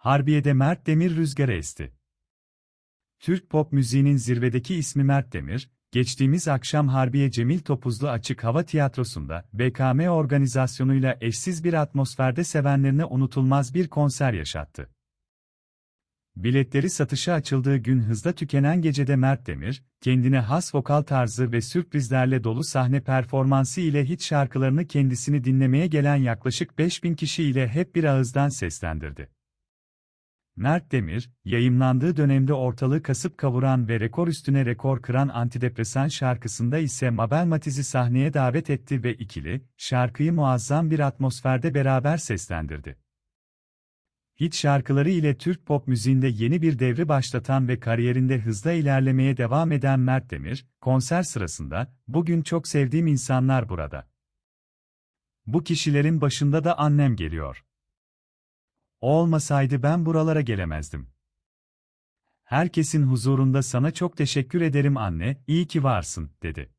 Harbiye'de Mert Demir rüzgara esti. Türk pop müziğinin zirvedeki ismi Mert Demir, geçtiğimiz akşam Harbiye Cemil Topuzlu Açık Hava Tiyatrosu'nda BKM organizasyonuyla eşsiz bir atmosferde sevenlerine unutulmaz bir konser yaşattı. Biletleri satışa açıldığı gün hızla tükenen gecede Mert Demir, kendine has vokal tarzı ve sürprizlerle dolu sahne performansı ile hit şarkılarını kendisini dinlemeye gelen yaklaşık 5000 kişi ile hep bir ağızdan seslendirdi. Mert Demir, yayımlandığı dönemde ortalığı kasıp kavuran ve rekor üstüne rekor kıran antidepresan şarkısında ise Mabel Matiz'i sahneye davet etti ve ikili, şarkıyı muazzam bir atmosferde beraber seslendirdi. Hit şarkıları ile Türk pop müziğinde yeni bir devri başlatan ve kariyerinde hızla ilerlemeye devam eden Mert Demir, konser sırasında, bugün çok sevdiğim insanlar burada. Bu kişilerin başında da annem geliyor. O olmasaydı ben buralara gelemezdim. Herkesin huzurunda sana çok teşekkür ederim anne, iyi ki varsın, dedi.